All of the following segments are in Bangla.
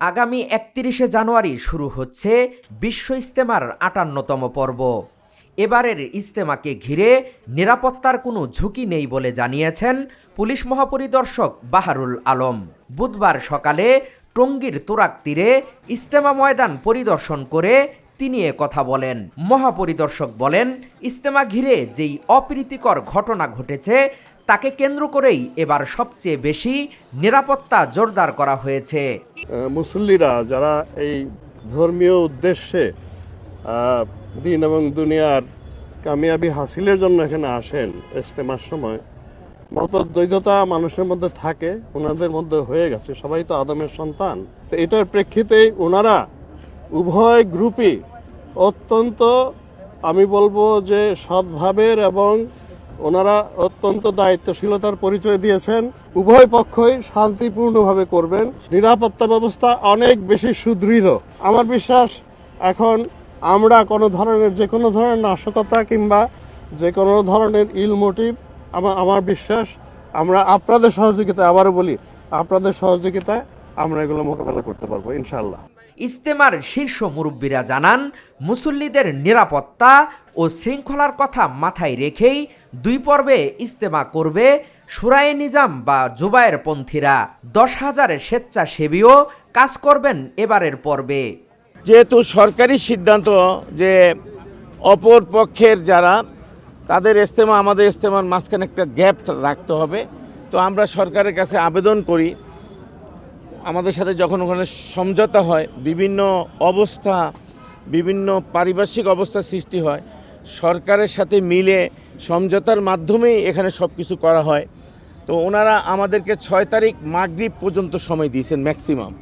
আগামী একত্রিশে জানুয়ারি শুরু হচ্ছে বিশ্ব ইস্তেমার আটান্নতম পর্ব। এবারের ইস্তেমাকে ঘিরে নিরাপত্তার কোনো ঝুঁকি নেই বলে জানিয়েছেন পুলিশ মহাপরিদর্শক বাহারুল আলম। বুধবার সকালে টঙ্গীর তোরাক তীরে ইস্তেমা ময়দান পরিদর্শন করে তিনি কথা বলেন। মহাপরিদর্শক বলেন ইস্তেমা ঘিরে যেই অপ্রীতিকর ঘটনা ঘটেছে তাকে কেন্দ্র করেই এবার সবচেয়ে বেশি নিরাপত্তা জোরদার করা হয়েছে। মুসল্লিরা যারা এই ধর্মীয় উদ্দেশ্যে দিন এবং দুনিয়ার কামিয়াবি হাসিলের জন্য এখানে আসেন ইস্তেমার সময়, মতদ্বৈধতা মানুষের মধ্যে থাকে ওনাদের মধ্যে হয়ে গেছে, সবাই তো আদমের সন্তান। তো এটার প্রেক্ষিতেই ওনারা উভয় গ্রুপই অত্যন্ত, আমি বলব যে সৎভাবের এবং ওনারা অত্যন্ত দায়িত্বশীলতার পরিচয় দিয়েছেন। উভয় পক্ষই শান্তিপূর্ণভাবে করবেন। নিরাপত্তা ব্যবস্থা অনেক বেশি সুদৃঢ়। আমার বিশ্বাস, এখন আমরা কোনো ধরনের, যে কোনো ধরনের নাশকতা কিংবা যে কোনো ধরনের ইল মোটিভ আমার আমার বিশ্বাস, আমরা আপনাদের সহযোগিতায়, আবারও বলি, আপনাদের সহযোগিতায় আমরা এগুলো মোকাবেলা করতে পারব ইনশাল্লাহ ইস্তেমার শীর্ষ মুরব্বীরা জানান, মুসল্লিদের নিরাপত্তা ও শৃঙ্খলার কথা মাথায় রেখেই দুই পর্বে ইস্তেমা করবে সুরায়ে নিজাম বা জুবায়ের পন্থীরা। দশ হাজার স্বেচ্ছাসেবীও কাজ করবেন এবারের পর্বে। যেহেতু সরকারি সিদ্ধান্ত যে অপর পক্ষের যারা, তাদের ইস্তেমা, আমাদের ইস্তেমার মাঝখানে একটা গ্যাপ রাখতে হবে। তো আমরা সরকারের কাছে আবেদন করি আমাদের সাথে যখন ওখানে সমঝোতা হয়, বিভিন্ন অবস্থা, বিভিন্ন পারিপার্শ্বিক অবস্থা সৃষ্টি হয়, সরকারের সাথে মিলে সমঝোতার মাধ্যমেই এখানে সব কিছু করা হয়। তো ওনারা আমাদেরকে ছয় তারিখ মাগরিব পর্যন্ত সময় দিয়েছেন ম্যাক্সিমাম।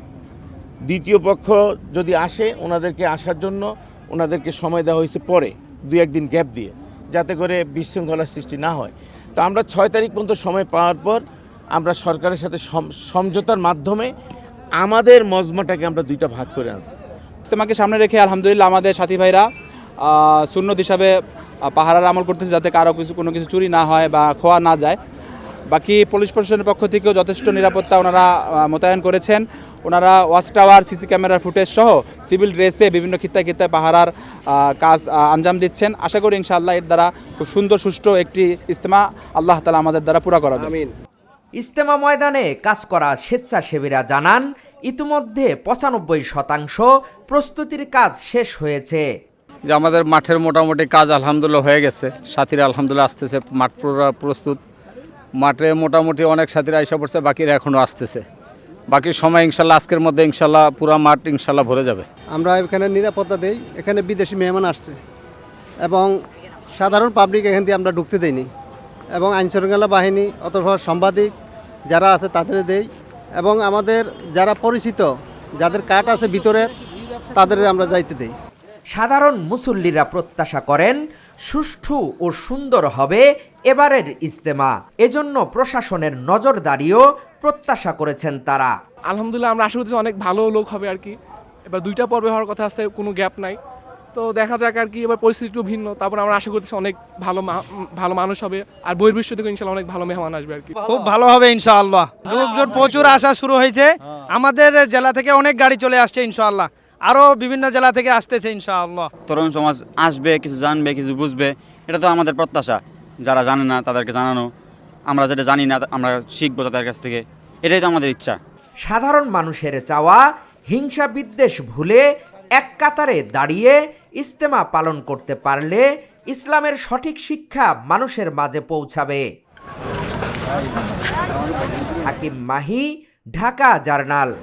দ্বিতীয় পক্ষ যদি আসে, ওনাদেরকে আসার জন্য ওনাদেরকে সময় দেওয়া হয়েছে পরে, দুই একদিন গ্যাপ দিয়ে, যাতে করে বিশৃঙ্খলার সৃষ্টি না হয়। তো আমরা ছয় তারিখ পর্যন্ত সময় পাওয়ার পর আমরা সরকারের সাথে সম- সমঝোতার মাধ্যমে আমাদের মজমাটাকে আমরা দুইটা ভাগ করে আনছি। ইস্তেমাকে সামনে রেখে আলহামদুলিল্লাহ আমাদের সাথী ভাইরা সুন্নত হিসাবে পাহারার আমল করতেছে যাতে কারও কিছু কোনো কিছু চুরি না হয় বা খোয়া না যায়। বাকি পুলিশ প্রশাসনের পক্ষ থেকেও যথেষ্ট নিরাপত্তা ওনারা মোতায়েন করেছেন। ওনারা ওয়াচ টাওয়ার সিসি ক্যামেরার ফুটেজ সহ সিভিল ড্রেসে বিভিন্ন খিত্তায় খিত্তায় পাহারার কাজ আঞ্জাম দিচ্ছেন। আশা করি ইনশাআল্লাহ এর দ্বারা খুব সুন্দর সুষ্ঠু একটি ইস্তেমা আল্লাহ তালা আমাদের দ্বারা পুরা করাবে ইস্তেমা ময়দানে কাজ করা স্বেচ্ছাসেবীরা জানান ইতিমধ্যে পঁচানব্বই শতাংশ প্রস্তুতির কাজ শেষ হয়েছে। যে আমাদের মাঠের মোটামুটি কাজ আলহামদুলিল্লাহ হয়ে গেছে। সাথীরা আলহামদুলিল্লাহ আসতেছে মাঠ পুরো প্রস্তুত। মাঠে মোটামুটি অনেক সাথীরা আইসা পড়ছে বাকিরা এখনও আসতেছে। বাকি সময় ইনশাল্লাহ আজকের মধ্যে ইনশাল্লাহ পুরা মাঠ ইনশাল্লাহ ভরে যাবে। আমরা এখানে নিরাপত্তা দেই এখানে বিদেশি মেহমান আসছে। এবং সাধারণ পাবলিক এখান দিয়ে আমরা ঢুকতে দেইনি। এবং আইনশৃঙ্খলা বাহিনী অথবা সাংবাদিক যারা আছে তাদের দেই। এবং আমাদের যারা পরিচিত যাদের কার্ড আছে ভিতরে তাদের আমরা যাইতে দেই। সাধারণ মুসল্লিরা প্রত্যাশা করেন সুষ্ঠু ও সুন্দর হবে এবারের ইজতেমা। এজন্য প্রশাসনের নজরদারিও প্রত্যাশা করেছেন তারা। আলহামদুলিল্লাহ আমরা আশা করছি অনেক ভালো লোক হবে আর কি। এবার দুইটা পর্বে হওয়ার কথা আছে কোনো গ্যাপ নাই। তো দেখা যাক আর কি এবার পরিস্থিতি একটু ভিন্ন। তারপর আমরা আশা করতেছি অনেক ভালো ভালো মানুষ হবে। আর বহির্বিশ্ব থেকে ইনশাল্লাহ অনেক ভালো মেহমান আসবে আর কি। খুব ভালো হবে ইনশাআল্লাহ। লোকজন প্রচুর আসা শুরু হয়েছে। আমাদের জেলা থেকে অনেক গাড়ি চলে আসছে ইনশাআল্লাহ। আরও বিভিন্ন জেলা থেকে আসতেছে ইনশাআল্লাহ। তরুণ সমাজ আসবে কিছু জানবে কিছু বুঝবে। এটা তো আমাদের প্রত্যাশা। যারা জানে না তাদেরকে জানানো। আমরা যেটা জানি না আমরা শিখব তাদের কাছ থেকে। এটাই তো আমাদের ইচ্ছা। সাধারণ মানুষের চাওয়া হিংসা বিদ্বেষ ভুলে এক কাতারে দাঁড়িয়ে ইস্তেমা পালন করতে পারলে ইসলামের সঠিক শিক্ষা মানুষের মাঝে পৌঁছাবে। হাকিম মাহি, ঢাকা জার্নাল।